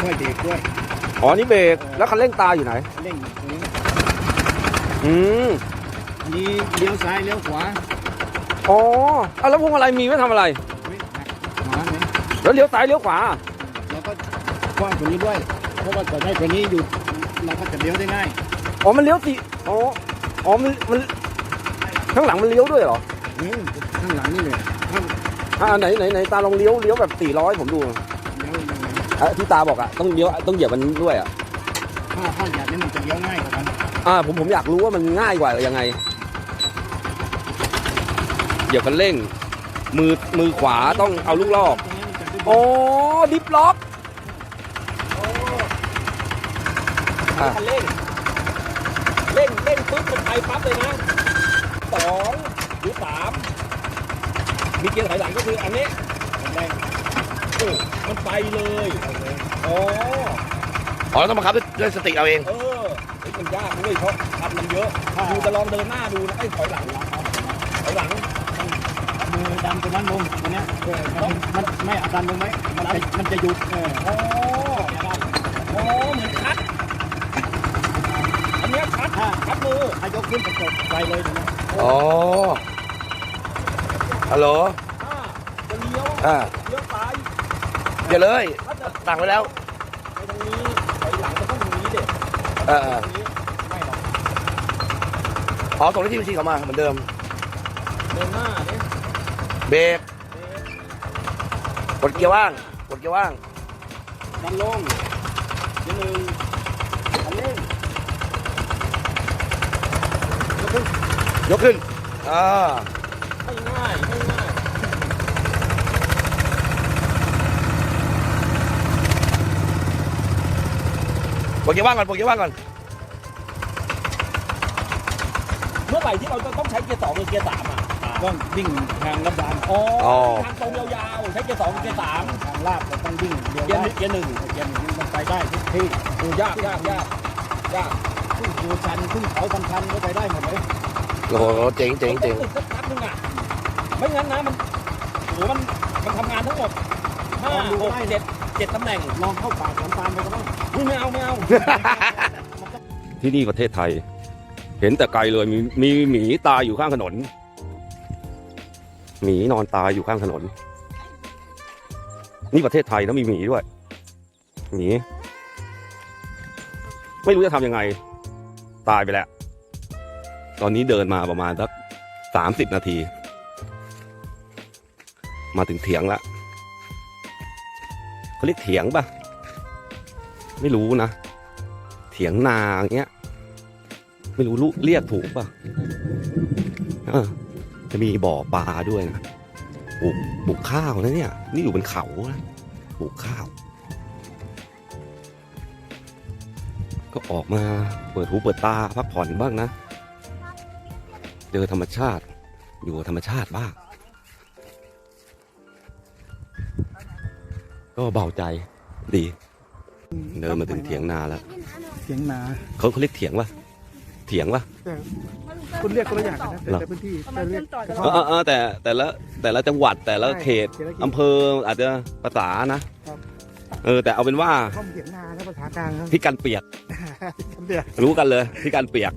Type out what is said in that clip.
ช่วยเบรกด้วยอ๋อนี่เบรกแล้วคันเร่งตาอยู่ไหน เร่งตรงนี้อืมอันนี้เลี้ยวซ้ายเลี้ยวขวาอ๋ออะแล้วพวงมาลัยมีไว้ทำอะไรไม่หักขวาเนี่ยแล้วเลี้ยวซ้ายเลี้ยวขวา แล้วก็กว้างกว่านี้ด้วย เพราะว่าเกิดได้กว่านี้อยู่เราก็จะเลี้ยวได้ง่ายอ๋อมันเลี้ยวสี่อ๋ออ๋อมันมันข้างหลังมันเลี้ยวด้วยเหรออืมข้างหลังนี่เลยข้างอ่าไหนไหนไหนตาลองเลี้ยวเลี้ยวแบบสี่ร้อยผมดูเลี้ยวยังไง อะที่ตาบอกอะต้องเลี้ยวต้องเหยียบมันด้วยอะถ้าถ้าอยากนี่มันจะเลี้ยวง่ายกว่ากันอ่าผมผมอยากรู้ว่ามันง่ายกว่ายังไง เหยียบคันเร่ง มือมือขวาต้องเอาลูกลอกตรงนี้มันจะได้อ๋อดิฟล็อก อะ คันเร่งเร่งเร่งปุ๊บมันไปปั๊บเลยนะสองหรือสามมีเกียร์ถอยหลังก็คืออันนี้แรงโอ้ มันไปเลยอ๋ออ๋อเราต้องบังคับด้วยด้วยสติเอาเอง เออเฮ้ยมันยากด้วยเพราะคันมันเยอะดูจะลองเดินหน้าดูนะไอ้ยถอยหลังถอยหลัง มือดันตรงนั้นลงตรงเนี้ยเออมันมันไม่เอาดันลงไหมมันจะมันจะหยุดเอออ๋ออ๋อเหมือนคัดอันเนี้ยคัดถ้าคัดมือถ้ายกขึ้นจะจบไปเลยตรงนี้อ๋อฮัลโหลอ่าจะเลี้ยวอ่า เลี้ยวซ้ายเดี๋ยวเลยถ้าจะสั่งไว้แล้วไปตรงนี้ถอยหลังมันต้องตรงนี้เด็กเออเออตรงนี้ไม่หรอกอ๋อส่งเลขที่บัญชีเขามาเหมือนเดิม เดินหน้าเนี่ยเบรกกดเกียร์ว่างกดเกียร์ว่างดันลงเดี๋ยวหนึ่งอันเร่งยกขึ้นอ่าไม่ง่ายไม่ ง่ายกดเกียร์ว่างก่อนกดเกียร์ว่างก่อน เมื่อไหร่ที่เราจะต้องใช้เกียร์สองหรือเกียร์สามอะต้องวิ่งทางลำดานอ๋ออ๋อ ทางตรงยาวๆใช้เกียร์สองหรือเกียร์สามทางลาดเราต้องวิ่งเดียวเกียร์หได้นึ่งเกียร์หนึ่งเกียร์หนึ่งมันไปได้ทุกที่โอ้ยากยากยากยากขึ้นภูชันขึ้นเขาสำคัญก็ไปได้หมดเลยโอ้โหเจ๋งเจ๋งเจ๋งต้องฝึกสักพักหนึงอะไม่งั้นนะมันโอ้โหมันมันทำงานทั้งหมดห้าหกเจ็ด เจ็ดตำแหน่งลองเข้าป่าสำปานไปก็ต้องอุ๊ยไม่เอาไม่เอา ที่นี่ประเทศไทย เห็นแต่ไกลเลยมีมีหมีตายอยู่ข้างถนนหมีนอนตายอยู่ข้างถนน นี่ประเทศไทยแล้วมีหมีด้วยหมีไม่รู้จะทำยังไง ตายไปแล้ว ตอนนี้เดินมาประมาณสักสามสิบนาที มาถึงเถียงและ เรียกเถียงปะไม่รู้นะ เถียงนาอย่างเงี้ย ไม่รู้ลูกเรียกถูกปะจะมีบ่อปลาด้วยนะปลูกปลูกข้าวนะเนี่ย นี่อยู่บนเขานะปลูกข้าว ก็ออกมาเปิดหูเปิดตาพักผ่อนบ้างนะ เจอธรรมชาติ อยู่ธรรมชาติบ้าง ก็เบาใจดี เดินมาถึงเถียงนาแล้วเสียงนาเขาเขาเรียกเถียงวะเถียงวะคุณเรียกคนละอย่างกันนะเหรอแต่พื้นที่ทำไมเชื่อมต่อกันเออเออเออแต่แต่ละแต่ละจังหวัดแต่ละเขตเศรษฐกิจอำเภออาจจะภาษานะครับเออแต่เอาเป็นว่าข้อมเสียงนาและภาษากลางครับพี่กันเปียกคำเดียวรู้กันเลยพี่กันเปียก